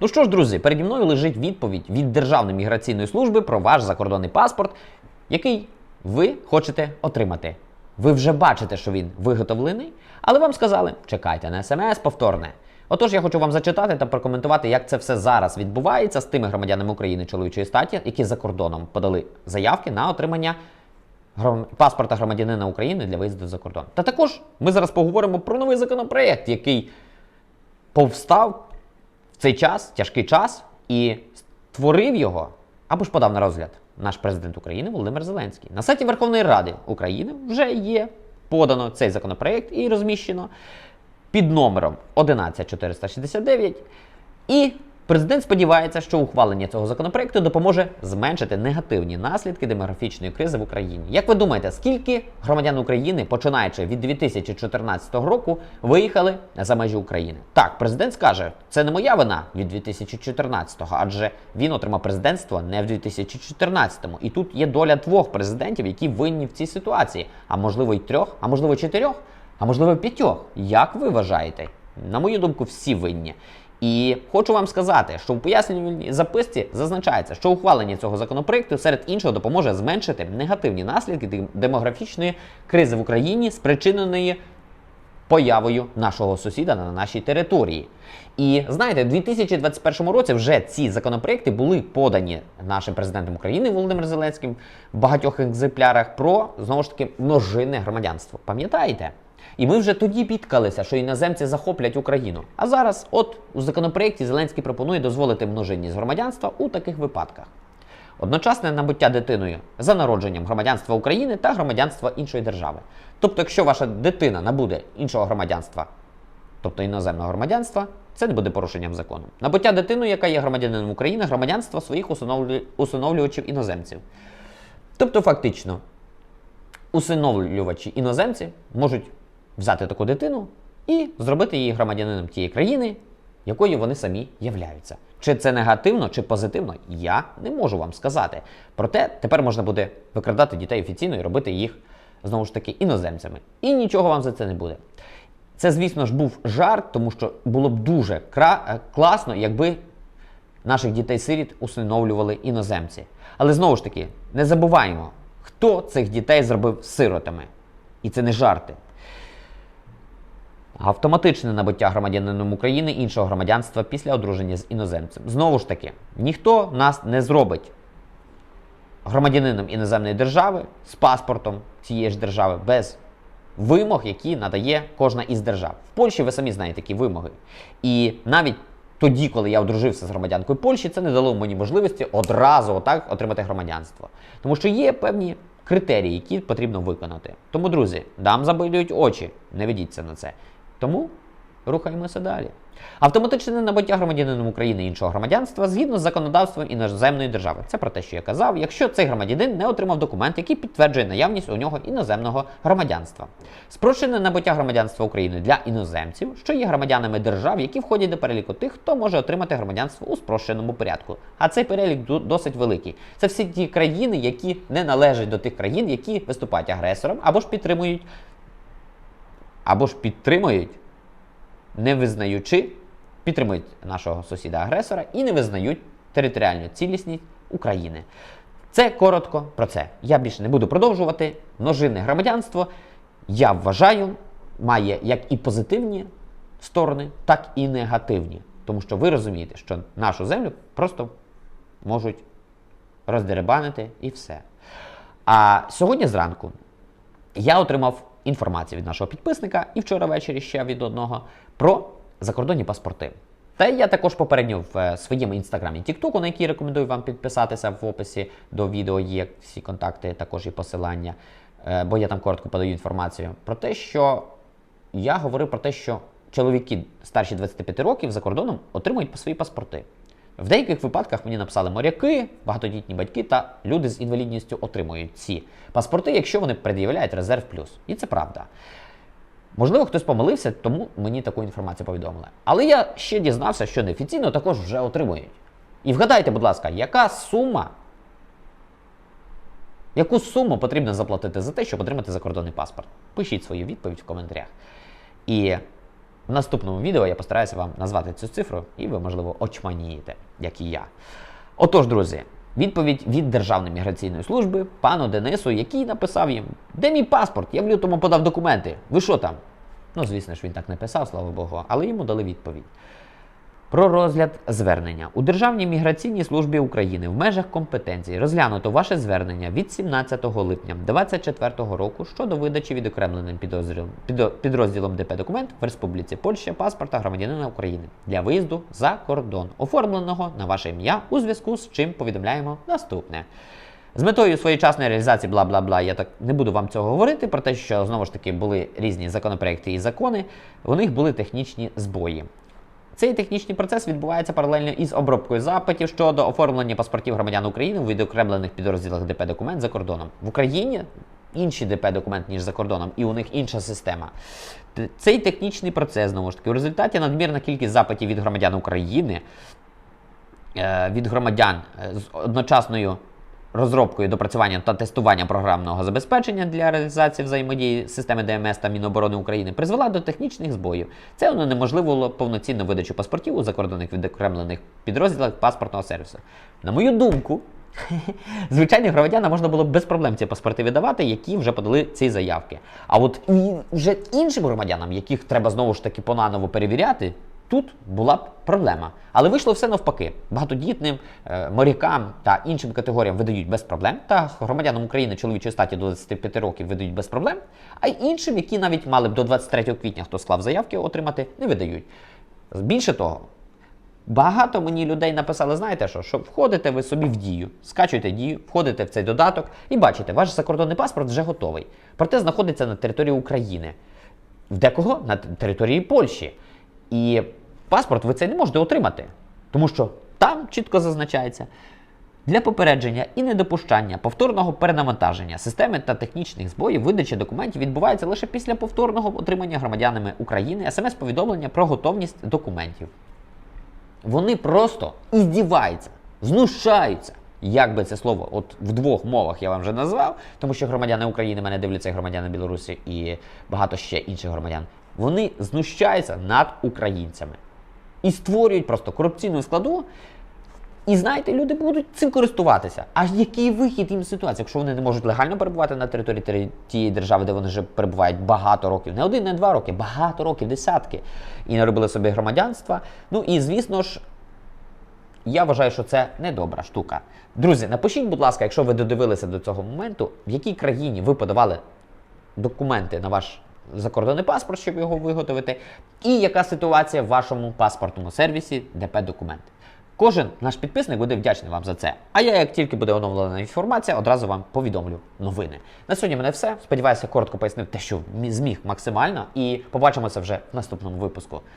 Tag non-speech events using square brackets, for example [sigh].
Ну що ж, друзі, переді мною лежить відповідь від Державної міграційної служби про ваш закордонний паспорт, який ви хочете отримати. Ви вже бачите, що він виготовлений, але вам сказали, чекайте на смс повторне. Отож, я хочу вам зачитати та прокоментувати, як це все зараз відбувається з тими громадянами України чоловічої статі, які за кордоном подали заявки на отримання гром- паспорта громадянина України для виїзду за кордон. Та також ми зараз поговоримо про новий законопроект, який повстав цей час, тяжкий час, і створив його або ж подав на розгляд наш президент України Володимир Зеленський. На сайті Верховної Ради України вже є подано цей законопроект і розміщено під номером 11469. І президент сподівається, що ухвалення цього законопроекту допоможе зменшити негативні наслідки демографічної кризи в Україні. Як ви думаєте, скільки громадян України, починаючи від 2014 року, виїхали за межі України? Так, президент скаже, це не моя вина від 2014-го, адже він отримав президентство не в 2014-му. І тут є доля двох президентів, які винні в цій ситуації, а можливо й трьох, а можливо чотирьох. А можливо, п'ятьох. Як ви вважаєте? На мою думку, всі винні. І хочу вам сказати, що в пояснювальній записці зазначається, що ухвалення цього законопроекту серед іншого допоможе зменшити негативні наслідки демографічної кризи в Україні, спричиненої появою нашого сусіда на нашій території. І знаєте, у 2021 році вже ці законопроекти були подані нашим президентом України Володимиром Зеленським в багатьох екземплярах про знову ж таки множинне громадянство. Пам'ятаєте? І ми вже тоді бідкалися, що іноземці захоплять Україну. А зараз, от у законопроекті Зеленський пропонує дозволити множинність громадянства у таких випадках. Одночасне набуття дитиною за народженням громадянства України та громадянства іншої держави. Тобто, якщо ваша дитина набуде іншого громадянства, тобто іноземного громадянства, це не буде порушенням закону. Набуття дитиною, яка є громадянином України, громадянства своїх усиновлю- усиновлювачів іноземців. Тобто, фактично, усиновлювачі іноземці можуть взяти таку дитину і зробити її громадянином тієї країни, якою вони самі являються. Чи це негативно, чи позитивно, я не можу вам сказати. Проте тепер можна буде викрадати дітей офіційно і робити їх знову ж таки іноземцями. І нічого вам за це не буде. Це, звісно ж, був жарт, тому що було б дуже е, класно, якби наших дітей-сиріт усиновлювали іноземці. Але знову ж таки, не забуваємо, хто цих дітей зробив сиротами. І це не жарти. Автоматичне набуття громадянином України іншого громадянства після одруження з іноземцем. Знову ж таки, ніхто нас не зробить громадянином іноземної держави з паспортом цієї ж держави без вимог, які надає кожна із держав. В Польщі ви самі знаєте такі вимоги. І навіть тоді, коли я одружився з громадянкою Польщі, це не дало мені можливості одразу отак отримати громадянство. Тому що є певні критерії, які потрібно виконати. Тому, друзі, дам забилюють очі, не ведіться на це. Тому рухаємося далі. Автоматичне набуття громадянином України іншого громадянства згідно з законодавством іноземної держави. Це про те, що я казав, якщо цей громадянин не отримав документ, який підтверджує наявність у нього іноземного громадянства. Спрощене набуття громадянства України для іноземців, що є громадянами держав, які входять до переліку тих, хто може отримати громадянство у спрощеному порядку. А цей перелік досить великий. Це всі ті країни, які не належать до тих країн, які виступають агресором або ж підтримують або ж підтримують, не визнаючи, підтримують нашого сусіда-агресора і не визнають територіальну цілісність України. Це коротко про це. Я більше не буду продовжувати. Множинне громадянство, я вважаю, має як і позитивні сторони, так і негативні. Тому що ви розумієте, що нашу землю просто можуть роздеребанити і все. А сьогодні зранку я отримав інформацію від нашого підписника і вчора ввечері ще від одного про закордонні паспорти. Та я також попередньо в е, своєму інстаграмі Тіктоку, на який рекомендую вам підписатися в описі до відео є всі контакти, також і посилання, е, бо я там коротко подаю інформацію про те, що я говорив про те, що чоловіки старші 25 років за кордоном отримують свої паспорти. В деяких випадках мені написали моряки, багатодітні батьки та люди з інвалідністю отримують ці паспорти, якщо вони пред'являють резерв плюс. І це правда. Можливо, хтось помилився, тому мені таку інформацію повідомили. Але я ще дізнався, що неофіційно також вже отримують. І вгадайте, будь ласка, яка сума, яку суму потрібно заплатити за те, щоб отримати закордонний паспорт? Пишіть свою відповідь в коментарях. І В наступному відео я постараюся вам назвати цю цифру, і ви, можливо, очманієте, як і я. Отож, друзі, відповідь від Державної міграційної служби пану Денису, який написав їм: Де мій паспорт? Я в лютому подав документи. Ви що там? Ну, звісно ж, він так не писав, слава Богу, але йому дали відповідь. Про розгляд звернення у Державній міграційній службі України в межах компетенції розглянуто ваше звернення від 17 липня 2024 року щодо видачі відокремленим підрозділом, ДП документ в Республіці Польща паспорта громадянина України для виїзду за кордон, оформленого на ваше ім'я, у зв'язку з чим повідомляємо наступне. З метою своєчасної реалізації бла бла бла, я так не буду вам цього говорити, про те, що знову ж таки були різні законопроекти і закони, у них були технічні збої. Цей технічний процес відбувається паралельно із обробкою запитів щодо оформлення паспортів громадян України у відокремлених підрозділах ДП документ за кордоном. В Україні інший ДП документ, ніж за кордоном, і у них інша система. Цей технічний процес, знову ж таки, у результаті надмірна кількість запитів від громадян України, е, від громадян е, з одночасною розробкою, допрацюванням та тестуванням програмного забезпечення для реалізації взаємодії системи ДМС та Міноборони України призвела до технічних збоїв. Це унеможливило повноцінну видачу паспортів у закордонних відокремлених підрозділах паспортного сервісу. На мою думку, [laughs] звичайних громадянам можна було без проблем ці паспорти видавати, які вже подали ці заявки. А от вже іншим громадянам, яких треба знову ж таки понаново перевіряти, тут була б проблема. Але вийшло все навпаки. Багатодітним е, морякам та іншим категоріям видають без проблем, та громадянам України чоловічої статі до 25 років видають без проблем, а іншим, які навіть мали б до 23 квітня, хто склав заявки, отримати, не видають. Більше того, Багато мені людей написали, знаєте що, що входите ви собі в дію, скачуєте дію, входите в цей додаток і бачите, ваш закордонний паспорт вже готовий. Проте знаходиться на території України. В декого на території Польщі. І паспорт ви цей не можете отримати, тому що там чітко зазначається. Для попередження і недопущання повторного перенавантаження системи та технічних збоїв видачі документів відбувається лише після повторного отримання громадянами України смс-повідомлення про готовність документів. Вони просто іздіваються, знущаються. Як би це слово, от в двох мовах я вам вже назвав, тому що громадяни України мене дивляться, громадяни Білорусі і багато ще інших громадян. Вони знущаються над українцями і створюють просто корупційну складу. І знаєте, люди будуть цим користуватися. А який вихід їм з ситуації, якщо вони не можуть легально перебувати на території тієї держави, де вони вже перебувають багато років, не один, не два роки, багато років, десятки, і не робили собі громадянства. Ну і звісно ж, я вважаю, що це не добра штука. Друзі, напишіть, будь ласка, якщо ви додивилися до цього моменту, в якій країні ви подавали документи на ваш закордонний паспорт, щоб його виготовити, і яка ситуація в вашому паспортному сервісі ДП документи. Кожен наш підписник буде вдячний вам за це. А я, як тільки буде оновлена інформація, одразу вам повідомлю новини. На сьогодні мене все. Сподіваюся, коротко пояснив те, що зміг максимально. І побачимося вже в наступному випуску.